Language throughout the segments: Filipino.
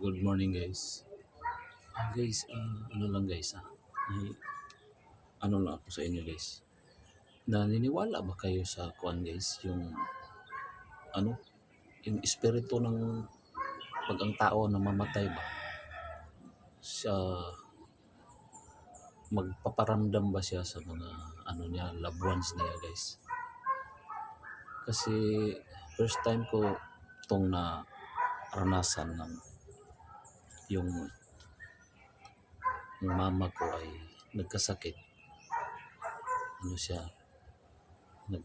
Good morning guys. Guys, ah, ano lang guys ah. May, ano lang ako sa inyo guys. Naniniwala ba kayo sa kuan guys? Yung ano? Yung espiritu ng pag ang tao namamatay ba? Siya magpaparamdam ba siya sa mga ano niya, loved ones niya guys? Kasi first time ko itong na ranasan ng yung yung mama ko ay nagkasakit. Ano siya? Nag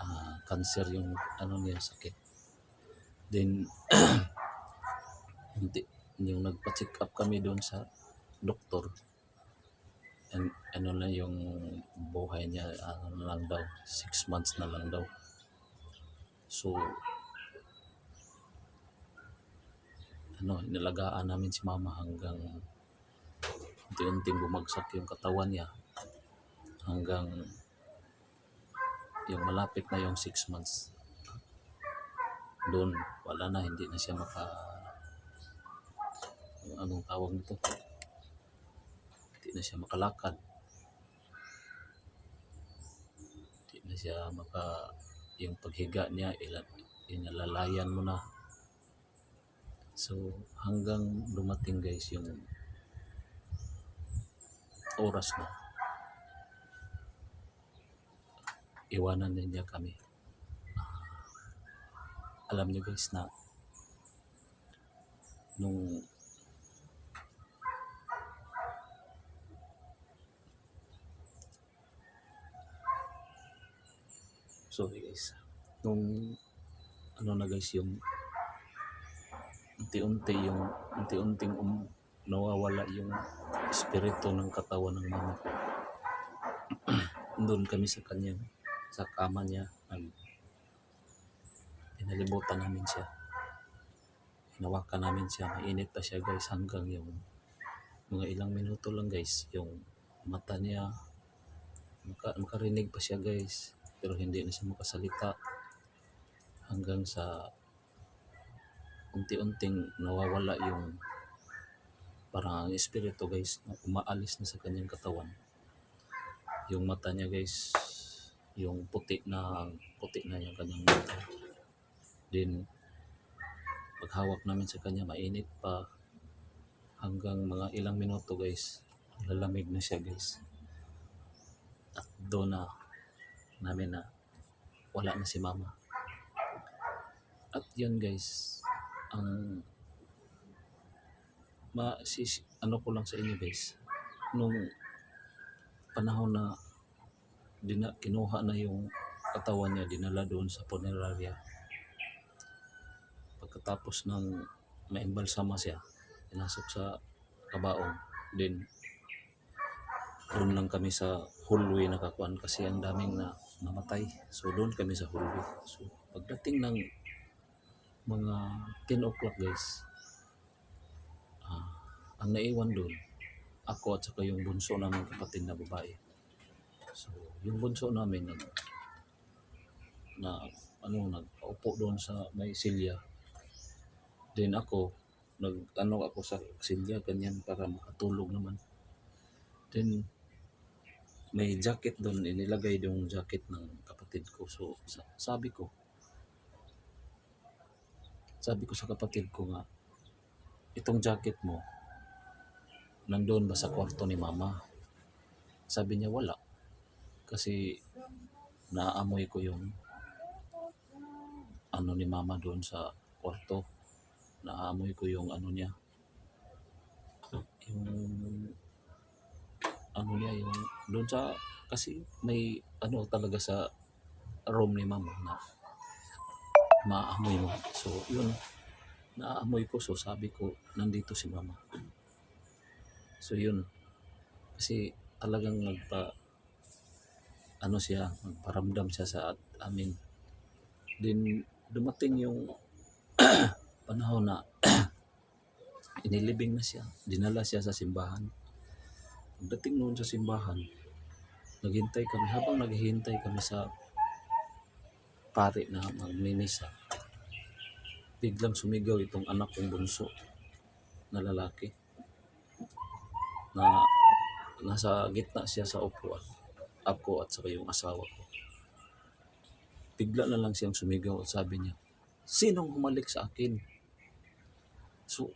ah, cancer yung ano niya sakit. Then hindi yung nagpa-check up kami doon sa doktor. And ano na yung buhay niya ano na lang daw, six months na lang daw. So ano, inalagaan namin si mama hanggang unti-unting bumagsak yung katawan niya. Hanggang yung malapit na yung 6 months. Doon wala na hindi na siya maka anong tawag nito? Hindi na siya makalakad. Hindi na siya maka yung paghiga niya ila, inalalayan mo na so hanggang dumating guys yung oras na iwanan din niya kami. Alam niyo guys na nung sorry guys nung ano na guys yung unti-unti yung unti-unting um, nawawala yung espiritu ng katawan ng mama ko. Doon kami sa kanya sa kama niya nag pinalibutan namin siya. Hinawakan namin siya mainit pa siya guys hanggang yung mga ilang minuto lang guys yung mata niya. Maka, makarinig pa siya guys pero hindi na siya makasalita. Hanggang sa unti-unting nawawala yung parang ang espiritu guys na umaalis na sa kanyang katawan. Yung mata niya guys yung puti na puti na yung kanyang mata. Din paghawak namin sa kanya mainit pa. Hanggang mga ilang minuto guys lalamig na siya guys. At doon na namin na wala na si mama. At yun guys ang ma si ano ko lang sa inyo guys nung panahon na dina, kinuha na yung katawan niya dinala doon sa funeraria pagkatapos ng maimbalsama siya pinasok sa kabaong din doon lang kami sa hallway nakakuan kasi ang daming na namatay. So doon kami sa hallway. So pagdating ng mga 10 o'clock guys. Ah, ang naiwan doon ako at saka yung bunso namin kapatid na babae. So yung bunso namin nag na ano nagpaupo doon sa may silya. Then ako nag ano ako sa silya ganyan para makatulog naman. Then may jacket doon inilagay yung jacket ng kapatid ko. So sa- sabi ko sabi ko sa kapatid ko nga itong jacket mo nandoon ba sa kwarto ni mama? Sabi niya wala. Kasi naamoy ko yung ano ni mama doon sa kwarto. Naamoy ko yung ano niya yung ano niya yung doon sa kasi may ano talaga sa room ni mama na maamoy mo. So yun. Naamoy ko. So sabi ko nandito si mama. So yun. Kasi talagang nagpa ano siya magparamdam siya sa at amin din dumating yung panahon na inilibing na siya. Dinala siya sa simbahan. Pagdating noon sa simbahan naghintay kami. Habang naghihintay kami sa pare na magmimisa. Biglang sumigaw itong anak kong bunso na lalaki na nasa gitna siya sa upuan ako at saka yung asawa ko. Bigla na lang siyang sumigaw at sabi niya sinong humalik sa akin? So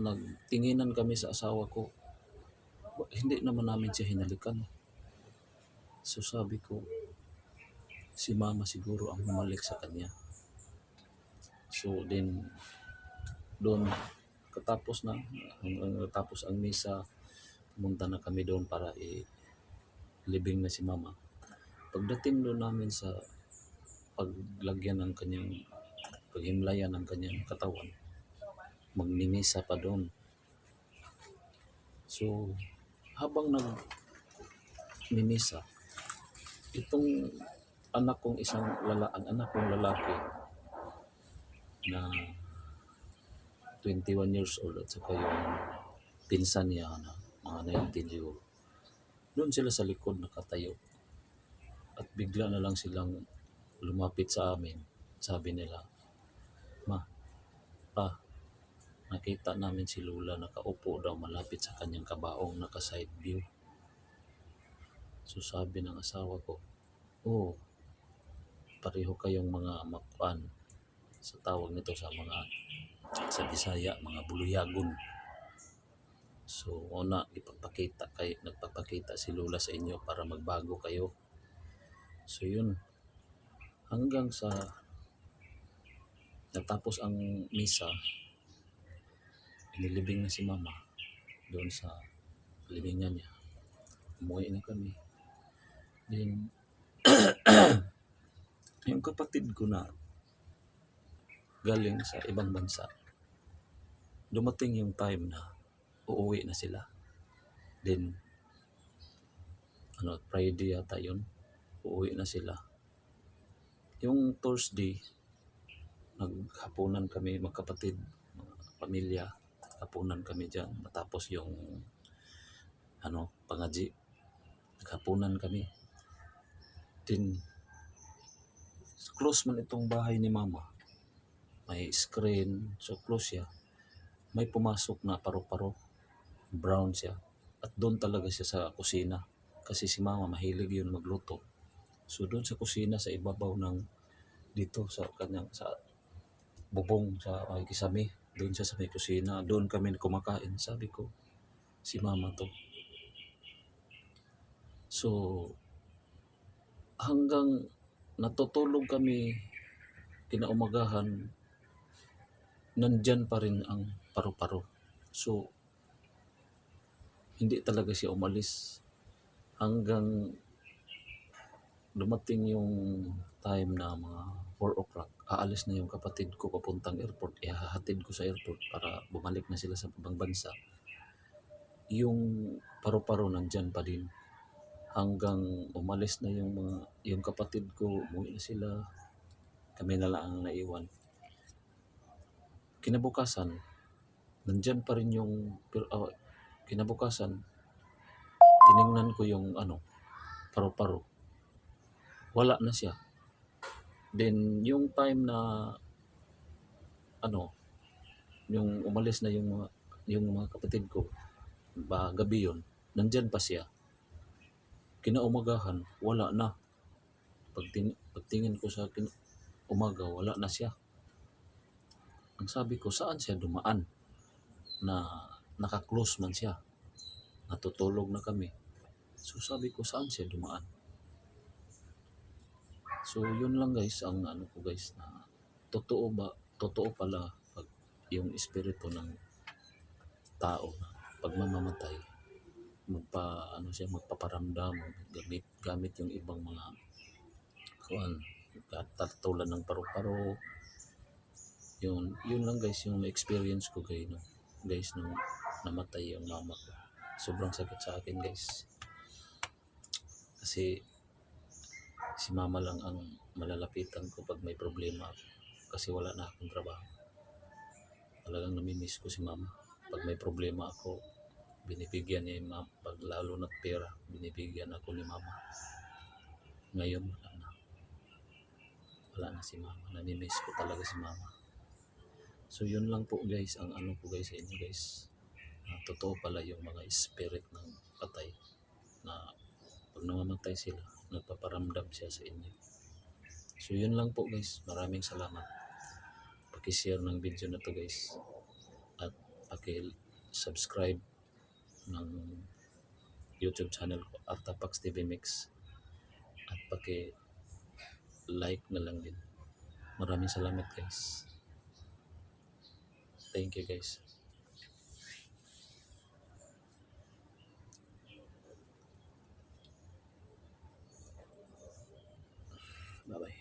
nagtinginan kami sa asawa ko. "Ba- hindi naman namin siya hinalikan. So sabi ko si mama siguro ang humalik sa kanya. So then doon katapos na hanggang natapos ang misa pumunta na kami doon para i libing na si mama. Pagdating doon namin sa paglagyan ng kanyang paghimlayan ng kanyang katawan magmimisa pa doon. So habang nag mimisa itong anak kong isang lala ang anak kong lalaki na 21 years old at saka yung pinsan niya na mga 19 siguro. Doon sila sa likod nakatayo. At bigla na lang silang lumapit sa amin. Sabi nila, Ma, pa, nakita namin si Lula nakaupo daw malapit sa kanyang kabaong naka side view. So sabi ng asawa ko, oh, pareho kayong mga makuan sa tawag nito sa mga sa Bisaya, mga buluyagon. So, una, ipagpakita kay nagpapakita si Lola sa inyo para magbago kayo. So, yun. Hanggang sa natapos ang misa, inilibing na si Mama doon sa libingan niya. Umuwi na kami. Then, yung kapatid ko na galing sa ibang bansa, dumating yung time na uuwi na sila. Then, ano, Friday yata yun, uuwi na sila. Yung Thursday, naghapunan kami magkapatid, mga pamilya, hapunan kami dyan. Matapos yung, ano, pangaji, naghapunan kami. Then, close man itong bahay ni mama. May screen, so close siya may pumasok na paro-paro. Brown siya. At doon talaga siya sa kusina. Kasi si mama mahilig yun magluto. So doon sa kusina sa ibabaw ng dito sa kanyang sa bubong sa may kisame. Doon siya sa may kusina. Doon kami kumakain. Sabi ko, si mama to. So, hanggang natutulog kami kinaumagahan, nandyan pa rin ang paru-paro. So, hindi talaga siya umalis hanggang dumating yung time na mga 4 o'clock. Aalis na yung kapatid ko papuntang airport. Ihahatid ko sa airport para bumalik na sila sa ibang bansa. Yung paru-paro nandyan pa din. Hanggang umalis na yung mga yung kapatid ko, umuwi na sila. Kami na lang ang naiwan. Kinabukasan, nandyan pa rin yung ah, kinabukasan tiningnan ko yung ano paro-paro wala na siya then yung time na ano yung umalis na yung mga yung mga kapatid ko ba gabi yon nandyan pa siya kinaumagahan wala na pagting, pagtingin ko sa kin, umaga wala na siya ang sabi ko saan siya dumaan na naka-close man siya. Natutulog na kami. So sabi ko, saan siya dumaan? So yun lang guys, ang ano ko guys, na totoo ba, totoo pala pag yung espiritu ng tao na pag mamamatay, magpa, ano siya, magpaparamdam, gamit, gamit yung ibang mga kuan, katulad ng paru-paro, yun, yun lang guys yung experience ko guys, no? guys nung namatay yung mama ko. Sobrang sakit sa akin guys. Kasi si mama lang ang malalapitan ko pag may problema. Kasi wala na akong trabaho. Talagang namimiss ko si mama. Pag may problema ako, binibigyan niya yung mama. Pag lalo na pera, binibigyan ako ni mama. Ngayon, wala na. Wala na si mama. Namimiss ko talaga si mama. So yun lang po guys, ang ano po guys sa inyo guys. Ah, totoo pala yung mga spirit ng patay na pag namamatay sila, nagpaparamdam siya sa inyo. So yun lang po guys, maraming salamat. Paki-share ng video na to guys. At paki-subscribe ng YouTube channel ko, at Artapax TV Mix. At paki like na lang din. Maraming salamat guys. Thank you guys. Bye-bye.